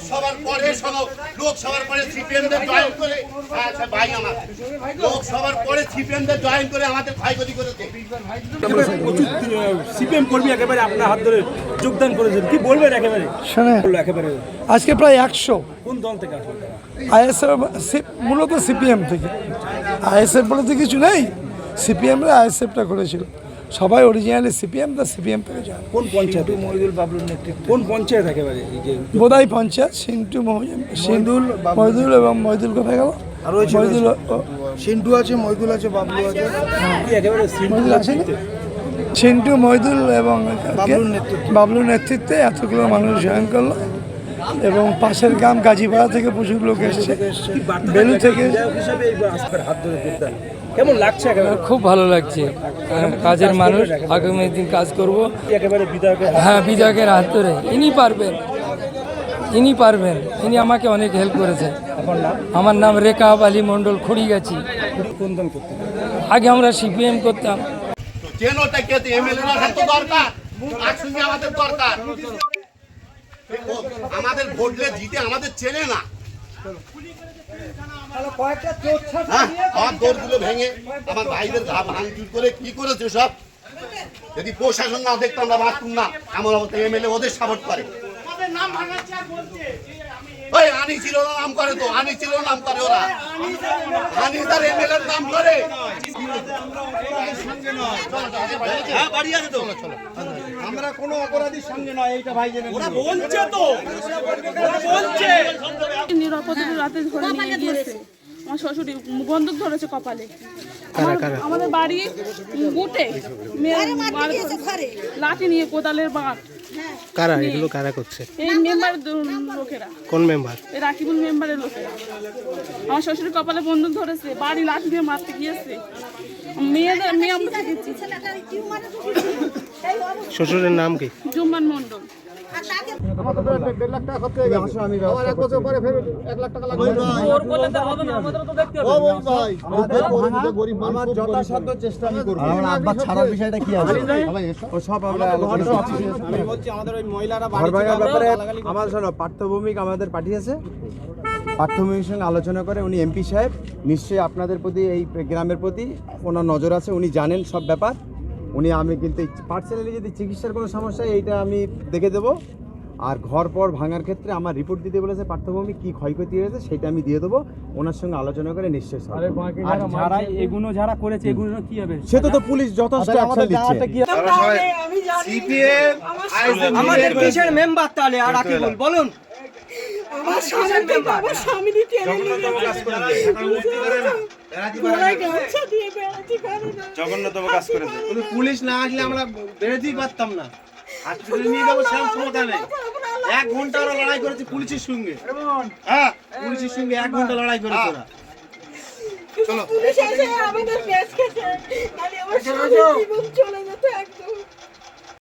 লোকসভার পরে শোনো লোকসভার পরে সিপিএমদের জয়েন করে আচ্ছা ভাই আমার। লোকসভার পরে সিপিএমদের জয়েন করে আমাদের ক্ষয়ক্ষতি করেছে প্রচুর সিপিএম কর্মী একেবারে আপনার হাত ধরে যোগদান করেছেন। কি বলবেন একেবারে? শোনে একেবারে। আজকে প্রায় একশো। কোন দল থেকে? আইএসএফ মূলত সিপিএম থেকে। আইএসএফ বলতে কিছু নেই। সিপিএমরা আইএসএফটা করেছিল। সবাই অরিজিনালি সিপিএম তা সিপিএম থেকে যায় কোন পঞ্চায়েত? মহিদুল বাবলুর নেতৃত্বে। কোন পঞ্চায়েত একেবারে? এই যে বোধাই পঞ্চায়েত সিন্টু সিন্দুল মহিদুল এবং মহিদুল কোথায় গেল? আর রয়েছে, মহিদুল সিন্টু আছে মহিদুল আছে বাবলু আছে। কি একেবারে মহিদুল আছে? সিন্টু মহিদুল এবং বাবলুর নেতৃত্বে। বাবলুর নেতৃত্বে এতগুলো মানুষ জয়েন করল। এবং পাশের গ্রাম গাজীপাড়া থেকে প্রচুর লোক এসছে। বেলু থেকে কেমন লাগছে খুব ভালো লাগছে। কাজের মানুষ আগামী দিন কাজ করব। একেবারে বিধায়কের হ্যাঁ বিধায়কের হাত ধরে। ইনি পারবেন। ইনি পারবেন। ইনি আমাকে অনেক হেল্প করেছেন আমার নাম রেখা আলী মণ্ডল খড়িগাছি। কোন আগে আমরা সিপিএম করতাম। তো চেনোটা কে এমএলএ দরকার? আমাদের দরকার। আমাদের ভোটলে জিতে আমাদের চেনে না। হ্যাঁ আমার দৌড়গুলো ভেঙে আমার ভাইদের ঘা ভাঙচুর করে কি করেছে সব? যদি প্রশাসন না দেখতাম না বাঁচতুম না এমন অবস্থা এমএলএ ওদের সাপোর্ট করে। ওই আনি ছিল না নাম করে তো আনি ছিল নাম করে ওরা। আনি তার এমএলএ নাম করে। আমরা কোনো অপরাধীর সঙ্গে নয় এইটা ভাই জেনে ওরা নিরাপদে রাতে ধরে নিয়ে গিয়েছে। আমার শ্বশুরি বন্দুক ধরেছে কপালে। আমাদের বাড়ি গুটে। লাঠি নিয়ে কোদালের বাঁট কারা এগুলো কারা করছে? এই মেম্বার লোকেরা। কোন মেম্বার? এই রাকিবুল মেম্বারের লোকেরা। আমার শ্বশুরের কপালে বন্দুক ধরেছে বাড়ি লাঠি দিয়ে মারতে গিয়েছে। মেয়েদের মেয়ে আমরা শ্বশুরের নাম কি? জুম্মান মন্ডল আমার যথাসাধ্য চেষ্টা আমি করব আমার আব্বা ছাড়ার বিষয়টা কি আছে ও সব আমরা আলোচনা করছি আমি বলছি আমাদের ওই মহিলারা ঘর ভাঙার ব্যাপারে আমাদের শোনো পার্থভূমিক আমাদের পাঠিয়েছে পার্থভূমির সঙ্গে আলোচনা করে উনি এমপি সাহেব নিশ্চয়ই আপনাদের প্রতি এই গ্রামের প্রতি ওনার নজর আছে, উনি জানেন সব ব্যাপার। উনি আমি কিন্তু পার্সোনালি যদি চিকিৎসার কোনো সমস্যা হয় এইটা আমি দেখে দেবো। আর ঘর পর ভাঙার ক্ষেত্রে আমার রিপোর্ট দিতে বলেছে পার্থভূমি কি ক্ষয়ক্ষতি হয়েছে সেটা আমি দিয়ে দেবো। ওনার সঙ্গে আলোচনা করে নিশ্চয়ই solve আর যারা এগুলো যারা করেছে এগুলো কি হবে? সে তো তো পুলিশ যথেষ্ট অ্যাকশন দিচ্ছে। আমাদের কিসের মেম্বার তাহলে? আর রাকিবুল বলুন। আমার স্বামীকে বাবা স্বামী টেনে নিয়ে জঘন্যতম কাজ করেছে পুলিশ না আসলে আমরা বেরোতেই পারতাম না। হাসপাতালে নিয়ে যাব সেরকম ক্ষমতা নেই। এক ঘণ্টা ওরা লড়াই করেছে পুলিশের সঙ্গে। হ্যাঁ পুলিশের সঙ্গে এক ঘণ্টা লড়াই করেছে ওরা। পুলিশ এসে আমাদের কেস খেতে নাহলে আমার জীবন চলে যেত একদম।